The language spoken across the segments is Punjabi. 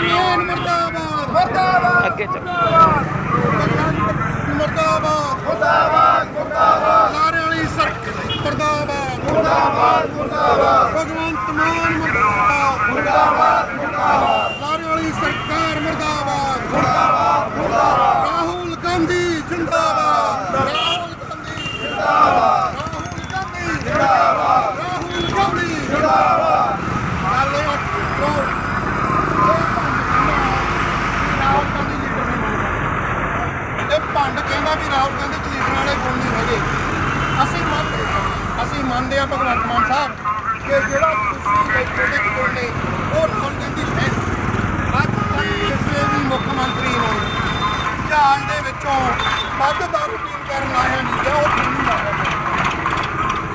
ਮਾਨ ਮਰਦਾਬਾਦ ਮਰਦਾਬਾਦ। ਅੱਗੇ ਚੱਲ। ਮਰਦਾਬਾਦ ਮੁਰਦਾਬਾਦ। ਮੁਰਦਾਬਾਦ ਲਾਰੇ ਵਾਲੀ ਸਰਕਾਰ ਮਰਦਾਬਾਦ। ਮੁਰਦਾਬਾਦ ਮੁਰਦਾਬਾਦ। ਭਗਵੰਤ ਮਾਨ ਮਰਦਾਬਾਦ। ਮੁਰਦਾਬਾਦ ਮੁਰਦਾਬਾਦ। ਲਾਰੇ ਵਾਲੀ ਸਰਕਾਰ ਮਰਦਾਬਾਦ। ਮੁਰਦਾਬਾਦ ਮੁਰਦਾਬਾਦ। ਰਾਹੁਲ ਗਾਂਧੀ ਜਿੰਦਾਬਾਦ। ਰਾਹੁਲ ਗਾਂਧੀ ਜਿੰਦਾਬਾਦ। ਰਾਹੁਲ ਗਾਂਧੀ ਜਿੰਦਾਬਾਦ ਰਾਹੁਲ ਗਾਂਧੀ। ਜਿੰਦਾਬਾਦ ਹਾਲੇ ਉਹ ਰਾਹੁਲ ਗਾਂਧੀ ਲੀਡਰ ਨਹੀਂ ਬਣਦਾ ਇਹ ਭੰਡ ਕਹਿੰਦਾ ਵੀ ਰਾਹੁਲ ਗਾਂਧੀ ਚ ਵਾਲੇ ਗੁਣ ਨਹੀਂ ਹੈਗੇ। ਅਸੀਂ ਮੰਨਦੇ ਅਸੀਂ ਮੰਨਦੇ ਆ ਭਗਵੰਤ ਮਾਨ ਸਾਹਿਬ ਕਿ ਜਿਹੜਾ ਤੁਸੀਂ ਬੈਠੇ ਦੇ ਨੇ, ਉਹ ਰਾਹੁਲ ਗਾਂਧੀ ਹੈ ਅੱਜ ਤੱਕ ਕਿਸੇ ਵੀ ਮੁੱਖ ਮੰਤਰੀ ਨੂੰ ਜਹਾਜ਼ ਦੇ ਵਿੱਚੋਂ ਵੱਧ ਦਾਰੂ ਪੀਣ ਕਰਨ ਆਇਆ ਨਹੀਂ ਗਿਆ ਉਹ ਤੁਹਾਨੂੰ ਲਾਇਆ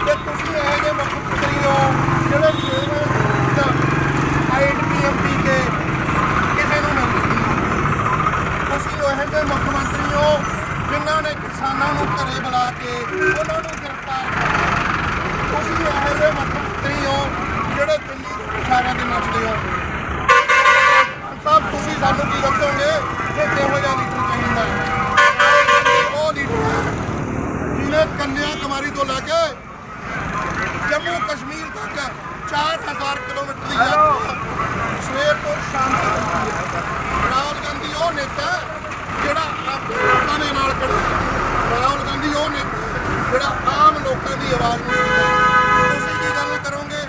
ਕਿ ਤੁਸੀਂ ਇਹ ਜਿਹੇ ਮੁੱਖ ਮੰਤਰੀ ਹੋ ਜਿਹੜੇ ਜੇਲ੍ਹ ਆਈਡੀਐਮ ਪੀ ਕੇ ਕਿਸੇ ਨੂੰ ਨਹੀਂ ਤੁਸੀਂ ਉਹ ਜਿਹੇ ਮੁੱਖ ਮੰਤਰੀ ਹੋ ਜਿਨ੍ਹਾਂ ਨੇ ਕਿਸਾਨਾਂ ਨੂੰ ਘਰੇ ਬੁਲਾ ਕੇ ਉਹਨਾਂ ਨੂੰ ਗ੍ਰਿਫਤਾਰ ਕੀਤਾ ਤੁਸੀਂ ਇਹੋ ਜਿਹੇ ਮੁੱਖ ਮੰਤਰੀ ਹੋ ਜਿਹੜੇ ਦਿੱਲੀ ਇਸ਼ਾਰਿਆਂ ਦੇ ਨੱਚਦੇ ਹੋ। ਸਭ ਤੁਸੀਂ ਸਾਨੂੰ ਕੀ ਦੱਸੋਗੇ ਕਿ ਕਿਹੋ ਜਿਹਾ ਲੀਡਰ ਚਾਹੀਦਾ ਹੈ? ਉਹ ਲੀਡਰ ਜਿਹਨੇ ਕੰਨਿਆ ਕੁਮਾਰੀ ਤੋਂ ਲੈ ਕੇ ਜੰਮੂ ਕਸ਼ਮੀਰ ਤੱਕ 4000 ਕਿਲੋਮੀਟਰ ਦੀ ਯਾਤਰਾ ਸਵੇਰ ਤੋਂ ਸ਼ਾਮ ਤੱਕ ਰਾਹੁਲ ਗਾਂਧੀ ਉਹ ਨੇਤਾ ਹੈ ਜਿਹੜਾ ਆਪਣੇ ਲੋਕਾਂ ਦੇ ਨਾਲ ਖੜਾ ਹੈ। ਰਾਹੁਲ ਗਾਂਧੀ ਉਹ ਨੇਤਾ ਹੈ ਜਿਹੜਾ ਆਮ ਲੋਕਾਂ ਦੀ ਆਵਾਜ਼ ਨੂੰ ਸੁਣਦਾ ਤੁਸੀਂ ਕੀ ਗੱਲ ਕਰੋਗੇ?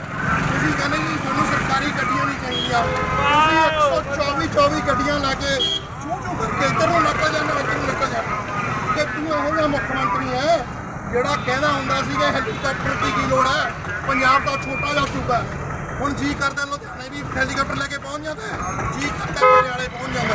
ਤੁਸੀਂ ਕਹਿੰਦੇ ਜੀ ਸਾਨੂੰ ਸਰਕਾਰੀ ਗੱਡੀਆਂ ਨਹੀਂ ਚਾਹੀਦੀਆਂ। ਤੁਸੀਂ 124 24 ਗੱਡੀਆਂ ਲਾ ਕੇ ਚੂ ਚੂ ਕਰਕੇ ਇੱਧਰ ਨੂੰ ਨਿਕਲ ਜਾਂਦਾ ਇੱਧਰ ਨੂੰ ਨਿਕਲ ਜਾਂਦਾ। ਕਿ ਤੂੰ ਇਹੋ ਜਿਹਾ ਮੁੱਖ ਮੰਤਰੀ ਹੈ, ਜਿਹੜਾ ਕਹਿੰਦਾ ਹੁੰਦਾ ਸੀਗਾ ਕਿ ਹੈਲੀਕਾਪਟਰ ਦੀ ਕੀ ਲੋੜ ਹੈ? ਪੰਜਾਬ ਦਾ ਛੋਟਾ ਜਿਹਾ ਸੂਬਾ ਹੁਣ ਜੀ ਕਰਦਾ ਲੁਧਿਆਣੇ ਵੀ ਹੈਲੀਕਾਪਟਰ ਲੈ ਕੇ ਪਹੁੰਚ ਜਾਂਦਾ ਹੈ। ਜੀ ਕਰਦਾ ਪਟਿਆਲੇ ਪਹੁੰਚ ਜਾਂਦਾ